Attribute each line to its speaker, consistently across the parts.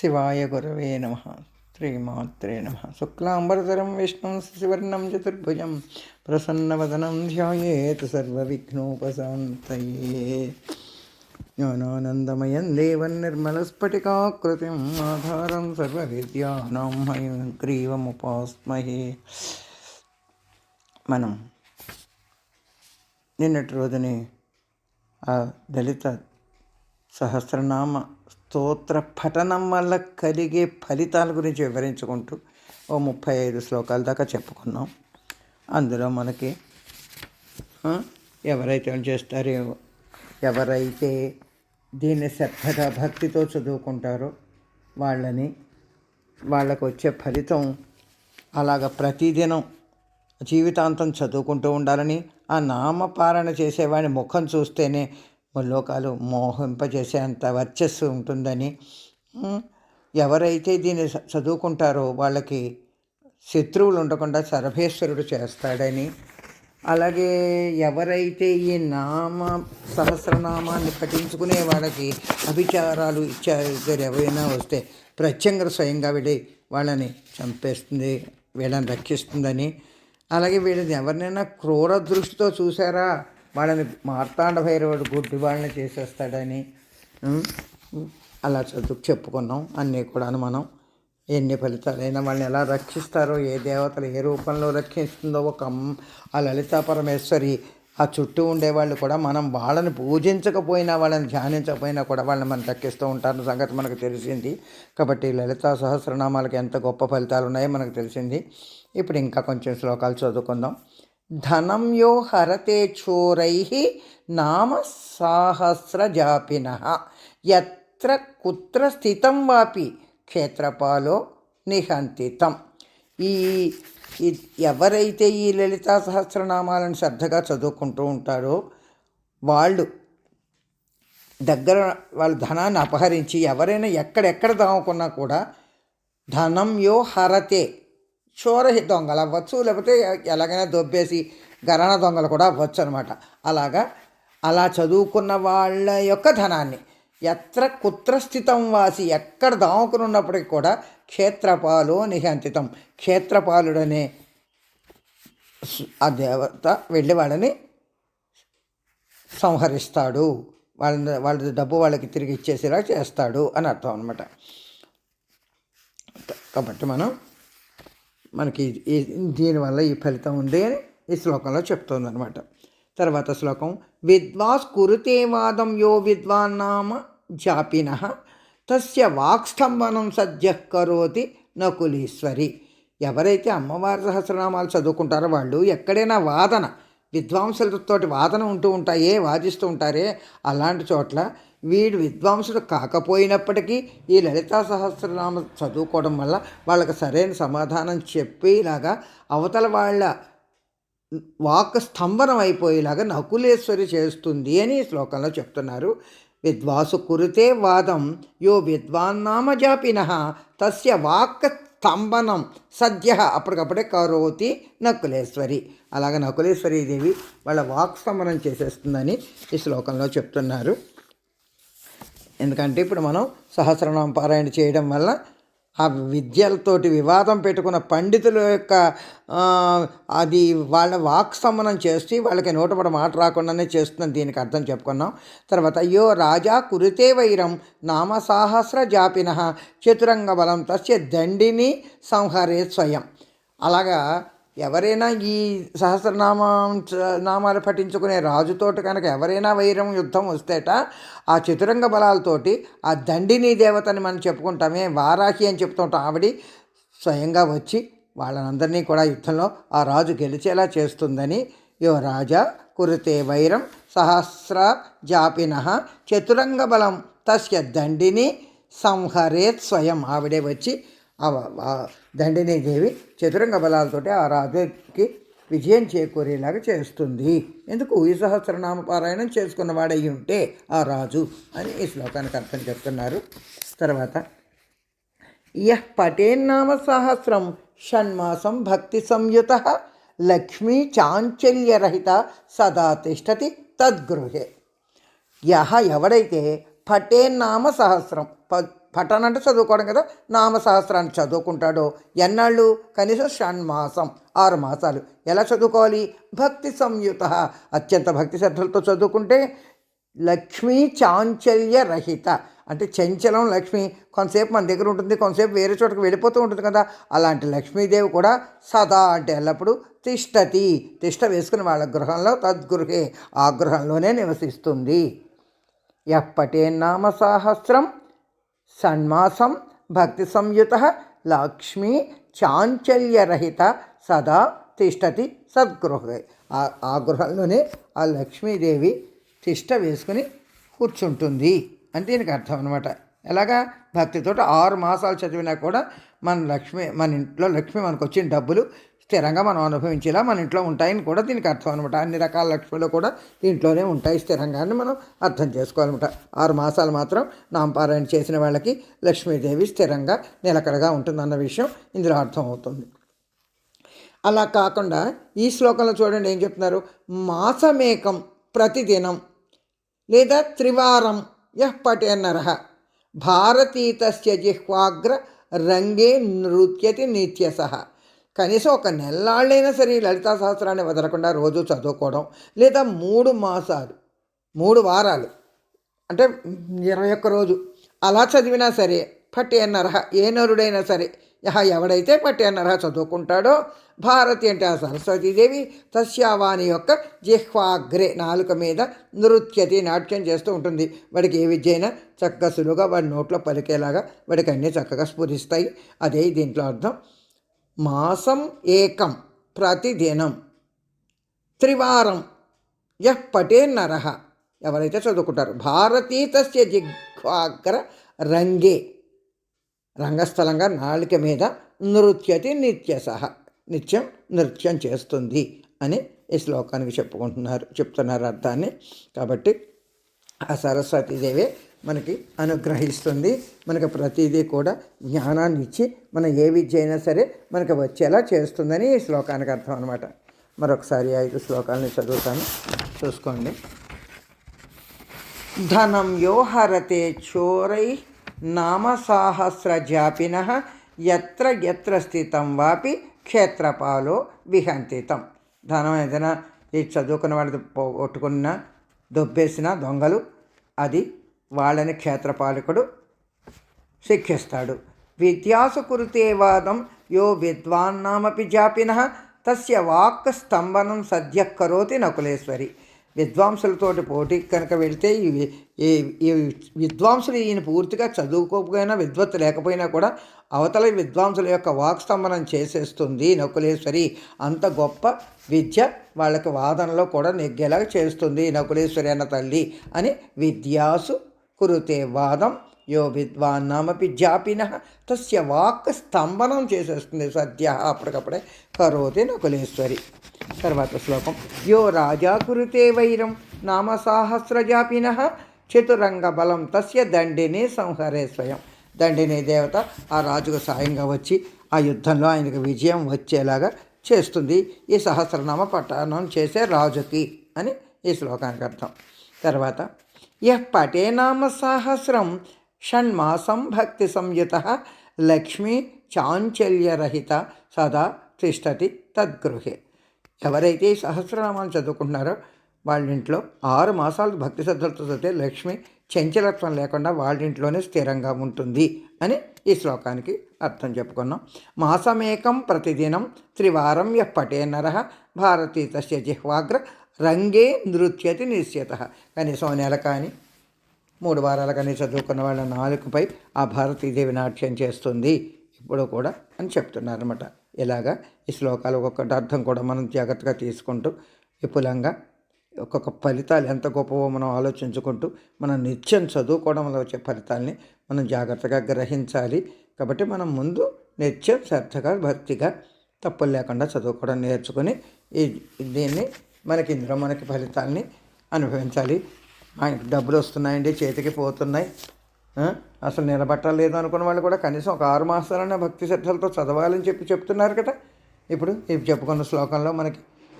Speaker 1: శివాయ గురవే నమ. శ్రీమాత్రే నమ. శుక్లాంబరతరం విష్ణుం శశివర్ణం చతుర్భుజం ప్రసన్నవదనం ధ్యాయేత్ సర్వవిఘ్నోపశాంతయే. జ్ఞానానందమయం దేవం నిర్మలస్ఫటికాకృతిం ఆధారం సర్వవిద్యానాం హయగ్రీవముపాస్మహే మనం నిన్నటి రోజుని ఆ దళిత సహస్రనామ స్తోత్ర పఠనం వల్ల కలిగే ఫలితాల గురించి వివరించుకుంటూ ఓ ముప్పై ఐదు శ్లోకాల దాకా చెప్పుకున్నాం. అందులో మనకి ఎవరైతే చేస్తారో ఎవరైతే దీన్ని శ్రద్ధగా భక్తితో చదువుకుంటారో వాళ్ళని వాళ్ళకు వచ్చే ఫలితం అలాగ ప్రతిదినం జీవితాంతం చదువుకుంటూ ఉండాలని ఆ నామపారణ చేసేవాడి ముఖం చూస్తేనే లోకాలు మోహింపజేసేంత వర్చస్సు ఉంటుందని ఎవరైతే దీన్ని చదువుకుంటారో వాళ్ళకి శత్రువులు ఉండకుండా సర్వేశ్వరుడు చేస్తాడని. అలాగే ఎవరైతే ఈ నామ సహస్రనామాన్ని పఠించుకునే వాళ్ళకి అభిచారాలు ఇచ్చారు ఎవరైనా వస్తే ప్రత్యంగర స్వయంగా వెళ్ళి వాళ్ళని చంపేస్తుంది వీళ్ళని రక్షిస్తుందని. అలాగే వీళ్ళని ఎవరినైనా క్రూర దృష్టితో చూసారా? వాళ్ళని మార్తాండ భైరవుడు గుడ్డి వాళ్ళని చేసేస్తాడని అలా చదువు చెప్పుకున్నాం. అన్నీ కూడాను మనం ఎన్ని ఫలితాలైనా వాళ్ళని ఎలా రక్షిస్తారో ఏ దేవతలు ఏ రూపంలో రక్షిస్తుందో ఒక ఆ లలితా పరమేశ్వరి ఆ చుట్టూ ఉండేవాళ్ళు కూడా మనం వాళ్ళని పూజించకపోయినా వాళ్ళని ధ్యానించకపోయినా కూడా వాళ్ళని మనం రక్షిస్తూ ఉంటారన్న సంగతి మనకు తెలిసింది. కాబట్టి లలితా సహస్రనామాలకు ఎంత గొప్ప ఫలితాలు ఉన్నాయో మనకు తెలిసింది. ఇప్పుడు ఇంకా కొంచెం శ్లోకాలు చదువుకుందాం. ధనం యో హరతే చోరై నామ సాహస్రజాపిన. ఎత్ర కుత్ర స్థితం వాపి క్షేత్రపాలో నిహంతితం. ఈ ఎవరైతే ఈ లలితా సహస్రనామాలను శ్రద్ధగా చదువుకుంటూ ఉంటారో వాళ్ళు దగ్గర వాళ్ళ ధనాన్ని అపహరించి ఎవరైనా ఎక్కడెక్కడ దాముకున్నా కూడా ధనం యో హరతే చోర దొంగలు. అవ్వచ్చు లేకపోతే ఎలాగైనా దొబ్బేసి గరణ దొంగలు కూడా అవ్వచ్చు అనమాట అలాగా అలా చదువుకున్న వాళ్ళ యొక్క ధనాన్ని ఎత్ర కుత్ర స్థితం వాసి ఎక్కడ దాముకుని ఉన్నప్పటికీ కూడా క్షేత్రపాలు నిహంతితం. క్షేత్రపాలుడనే ఆ దేవత వెళ్ళి వాళ్ళని సంహరిస్తాడు. వాళ్ళ వాళ్ళ డబ్బు వాళ్ళకి తిరిగి ఇచ్చేసేలా చేస్తాడు అని అర్థం అనమాట కాబట్టి మనం మనకి దీనివల్ల ఈ ఫలితం ఉంది అని ఈ శ్లోకంలో చెప్తుంది అనమాట తర్వాత శ్లోకం విద్వాస్ కురుతే వాదం యో విద్వాన్నామ జాపిన తస్య వాక్స్తంభనం సద్య కరోతి నకులీశ్వరి. ఎవరైతే అమ్మవారి సహస్రనామాలు చదువుకుంటారో వాళ్ళు ఎక్కడైనా వాదన విద్వాంసులతోటి వాదన ఉంటూ ఉంటాయే వాదిస్తూ ఉంటారే అలాంటి చోట్ల వీడు విద్వాంసుడు కాకపోయినప్పటికీ ఈ లలితా సహస్రనామ చదువుకోవడం వల్ల వాళ్ళకి సరైన సమాధానం చెప్పేలాగా అవతల వాళ్ళ వాక్ స్తంభనం అయిపోయేలాగా నకులేశ్వరి చేస్తుంది అని ఈ శ్లోకంలో చెప్తున్నారు. విద్వాసు కురితే వాదం యో విద్వాన్నామ జాపిన తస్య వాక్ స్తంభనం సద్య అప్పటికప్పుడే కరోతి నకులేశ్వరి. అలాగే నకులేశ్వరి దేవి వాళ్ళ వాక్ స్తంభనం చేసేస్తుందని ఈ శ్లోకంలో చెప్తున్నారు. ఎందుకంటే ఇప్పుడు మనం సహస్రనామ పారాయణ చేయడం వల్ల ఆ విద్యలతోటి వివాదం పెట్టుకున్న పండితుల యొక్క అది వాళ్ళ వాక్సమనం చేసి వాళ్ళకి నోటపడ మాట రాకుండానే చేస్తుందని దీనికి అర్థం చెప్పుకున్నాం. తర్వాత అయ్యో రాజా కురితే వైరం నామ సాహస్ర జాపిన చతురంగ బలం తస్య దండిని సంహరే స్వయం. అలాగా ఎవరైనా ఈ సహస్రనామం చ- నామాలు పఠించుకునే రాజుతోటి కనుక ఎవరైనా వైరం యుద్ధం వస్తేట ఆ చతురంగ బలాలతోటి ఆ దండిని దేవతని మనం చెప్పుకుంటామే వారాహి అని చెప్తుంటాం. ఆవిడ స్వయంగా వచ్చి వాళ్ళనందరినీ కూడా యుద్ధంలో ఆ రాజు గెలిచేలా చేస్తుందని యో రాజా కురుతే వైరం సహస్ర జాపిన చతురంగ బలం తస్య దండిని సంహరేత్ స్వయం. ఆవిడే వచ్చి దండిని దేవి చతురంగ బలాలతోటి ఆ రాజుకి విజయం చేకూరేలాగా చేస్తుంది. ఎందుకు? ఈ సహస్రనామ పారాయణం చేసుకున్నవాడై ఉంటే ఆ రాజు అని ఈ శ్లోకానికి అర్థం చెప్తున్నారు. తర్వాత యహ్ పటేన్నామ సహస్రం షణ్మాసం భక్తి సంయుత లక్ష్మీ చాంచల్యరహిత సదా తిష్టతి తద్గృహే. యహ ఎవడైతే పటేన్నామ నామ సహస్రం పఠన అంటే చదువుకోవడం కదా నామ సహస్రాన్ని చదువుకుంటాడో. ఎన్నాళ్ళు? కనీసం షణ్మాసం ఆరు మాసాలు. ఎలా చదువుకోవాలి? భక్తి సంయుత. అత్యంత భక్తి శ్రద్ధలతో చదువుకుంటే లక్ష్మీ చాంచల్య రహిత. అంటే చంచలం లక్ష్మి. కొంతసేపు మన దగ్గర ఉంటుంది కొంతసేపు వేరే చోటకి వెళ్ళిపోతూ ఉంటుంది కదా. అలాంటి లక్ష్మీదేవి కూడా సదా అంటే ఎల్లప్పుడూ తిష్టతి. తిష్ట వేసుకుని వాళ్ళ గృహంలో తద్గృహే ఆ గృహంలోనే నివసిస్తుంది. ఎప్పటే నామ సహస్రం షణ్మాసం భక్తి సంయుత లక్ష్మీ చాంచల్యరహిత సదా తిష్టతి సద్గృహ. ఆ ఆ గృహంలోనే ఆ లక్ష్మీదేవి తిష్ట వేసుకుని కూర్చుంటుంది అంటే దీనికి అర్థం అనమాట ఎలాగా? భక్తితో ఆరు మాసాలు చదివినా కూడా మన లక్ష్మి మన ఇంట్లో లక్ష్మి మనకు వచ్చిన డబ్బులు స్థిరంగా మనం అనుభవించేలా మన ఇంట్లో ఉంటాయని కూడా దీనికి అర్థం అనమాట అన్ని రకాల లక్ష్మిలో కూడా దీంట్లోనే ఉంటాయి స్థిరంగా అని మనం అర్థం చేసుకోవాలన్నమాట. ఆరు మాసాలు మాత్రం నామపారాయణ చేసిన వాళ్ళకి లక్ష్మీదేవి స్థిరంగా నిలకడగా ఉంటుందన్న విషయం ఇందులో అర్థం అవుతుంది అలా కాకుండా ఈ శ్లోకంలో చూడండి ఏం చెప్తున్నారు? మాసమేకం ప్రతిదినం లేదా త్రివారం యహ్ పటేన్నరహ భారతీతస్య జిహ్వాగ్ర రంగే నృత్యతి నిత్యసహ కనీసం ఒక నెల్లాళ్ళైనా సరే ఈ లలితా సహస్రాన్ని వదలకుండా రోజు చదువుకోవడం లేదా మూడు మాసాలు మూడు వారాలు అంటే ఇరవై ఒక్క రోజు అలా చదివినా సరే పట్టి అన్నరహ ఏ నరుడైనా సరే యహ ఎవడైతే పట్టి అన్నరహ చదువుకుంటాడో భారతి అంటే ఆ సరస్వతీదేవి తస్యావాణి యొక్క జిహ్వాగ్రే నాలుక మీద నృత్యతి నాట్యం చేస్తూ ఉంటుంది. వాడికి ఏ విద్య అయినా చక్కగా సులువుగా వాడి నోట్లో పలికేలాగా వాడికి అన్నీ చక్కగా స్ఫురిస్తాయి. అదే దీంట్లో అర్థం. మాసం ఏకం ప్రతిదినం. త్రివారం యహ్ పటే నరహ ఎవరైతే చదువుకుంటారు భారతీతస్య జిగ్వాగ్ర రంగే. రంగస్థలంగా నాళిక మీద నృత్యతి నిత్యసహ నిత్యం నృత్యం చేస్తుంది అని ఈ శ్లోకానికి చెప్పుకుంటున్నారు చెప్తున్నారు అర్థాన్ని. కాబట్టి ఆ సరస్వతీదేవే మనకి అనుగ్రహిస్తుంది. మనకు ప్రతిదీ కూడా జ్ఞానాన్ని ఇచ్చి మనం ఏ విద్య అయినా సరే మనకు వచ్చేలా చేస్తుందని ఈ శ్లోకానికి అర్థం అనమాట మరొకసారి ఐదు శ్లోకాలని చదువుతాను. చూసుకోండి. ధనం యోహరతే చోరై చోరై నామసాహస్రజాపిన ఎత్ర ఎత్ర స్థితం వాపి క్షేత్రపాలో విహంతితం. ధనం ఏదైనా ఈ చదువుకున్న వాళ్ళు కొట్టుకున్న దొబ్బేసిన దొంగలు అది వాళ్ళని క్షేత్రపాలకుడు శిక్షిస్తాడు. విద్యాసు కురుతే వాదం యో విద్వాన్నామపి జాపిన తస్య వాక్ స్తంభనం సద్య కరోతి నకులేశ్వరి. విద్వాంసులతోటి పోటీకి కనుక వెళితే ఈ ఈ విద్వాంసులు ఈయన పూర్తిగా చదువుకోకపోయినా విద్వత్తు లేకపోయినా కూడా అవతల విద్వాంసుల యొక్క వాక్స్తంభనం చేసేస్తుంది నకులేశ్వరి. అంత గొప్ప విద్య వాళ్ళకి వాదనలో కూడా నెగ్గేలాగా చేస్తుంది నకులేశ్వరి అన్న తల్లి అని విద్యాసు కురుతే వాదం యో విద్వాన్నామపి జాపిన తస్య వాక్ స్తంభనం చేసేస్తుంది సద్య అప్పటికప్పుడే కరోతి నకులేశ్వరి. తర్వాత శ్లోకం యో రాజా కురుతే వైరం నామ సాహస్రజాపిన చతురంగ బలం తస్య దండిని సంహరే స్వయం. దండిని దేవత ఆ రాజుకు సాయంగా వచ్చి ఆ యుద్ధంలో ఆయనకు విజయం వచ్చేలాగా చేస్తుంది. ఈ సహస్రనామ పఠనం చేసే రాజుకి అని ఈ శ్లోకానికి అర్థం. తర్వాత యః పటే నామ సహస్రం షణ్మాసం భక్తి సంయుత లక్ష్మీ చాంచల్యరహిత సదా తిష్టతి తద్గృహే ఎవరైతే ఈ సహస్రనామాలు చదువుకుంటున్నారో వాళ్ళ ఇంట్లో ఆరు మాసాలు భక్తి శ్రద్ధలతో చదివితే లక్ష్మి చంచలత్వం లేకుండా వాళ్ళ ఇంట్లోనే స్థిరంగా ఉంటుంది అని ఈ శ్లోకానికి అర్థం చెప్పుకున్నాం. మాసమేకం ప్రతిదినం త్రివారం ఎప్పటే పటే నర భారతీత జిహ్వాగ్ర రంగే నృత్యతి నిశ్చిత కనీసం నెల కానీ మూడు వారాల కానీ చదువుకున్న వాళ్ళ నాలుగుపై ఆ భారతీదేవి నాట్యం చేస్తుంది. ఇప్పుడు కూడా అని చెప్తున్నారన్నమాట. ఇలాగా ఈ శ్లోకాలు ఒక్కొక్కటి అర్థం కూడా మనం జాగ్రత్తగా తీసుకుంటూ విపులంగా ఒక్కొక్క ఫలితాలు ఎంత గొప్పవో మనం ఆలోచించుకుంటూ మనం నిత్యం చదువుకోవడం వల్ల వచ్చే ఫలితాలని మనం జాగ్రత్తగా గ్రహించాలి. కాబట్టి మనం ముందు నిత్యం శ్రద్ధగా భక్తిగా తప్పులు లేకుండా చదువుకోవడం నేర్చుకుని ఈ దీన్ని మనకి ఇందులో మనకి ఫలితాన్ని అనుభవించాలి. ఆయనకు డబ్బులు వస్తున్నాయండి చేతికి పోతున్నాయి. అసలు నిలబట్టలేదు అనుకున్న వాళ్ళు కూడా కనీసం ఒక ఆరు మాసాలైనా భక్తి శ్రద్ధలతో చదవాలని చెప్పి చెప్తున్నారు కదా. ఇప్పుడు ఈ చెప్పుకున్న శ్లోకంలో మనకి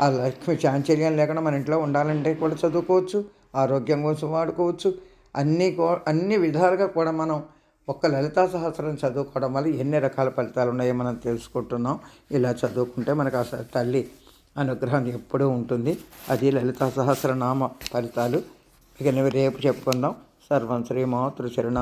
Speaker 1: ఆ లక్ష్మి చాంచర్యం లేకుండా మన ఇంట్లో ఉండాలంటే కూడా చదువుకోవచ్చు ఆరోగ్యం కోసం వాడుకోవచ్చు. అన్ని కూ అన్ని విధాలుగా కూడా మనం ఒక్క లలితా సహస్రం చదువుకోవడం వల్ల ఎన్ని రకాల ఫలితాలు ఉన్నాయో మనం తెలుసుకుంటున్నాం. ఇలా చదువుకుంటే మనకు అసలు తల్లి అనుగ్రహం ఎప్పుడూ ఉంటుంది. అది లలితా సహస్రనామ ఫలితాలు. మిగిలినవి రేపు చెప్పుకుందాం. సర్వం శ్రీ మాతృ చరణ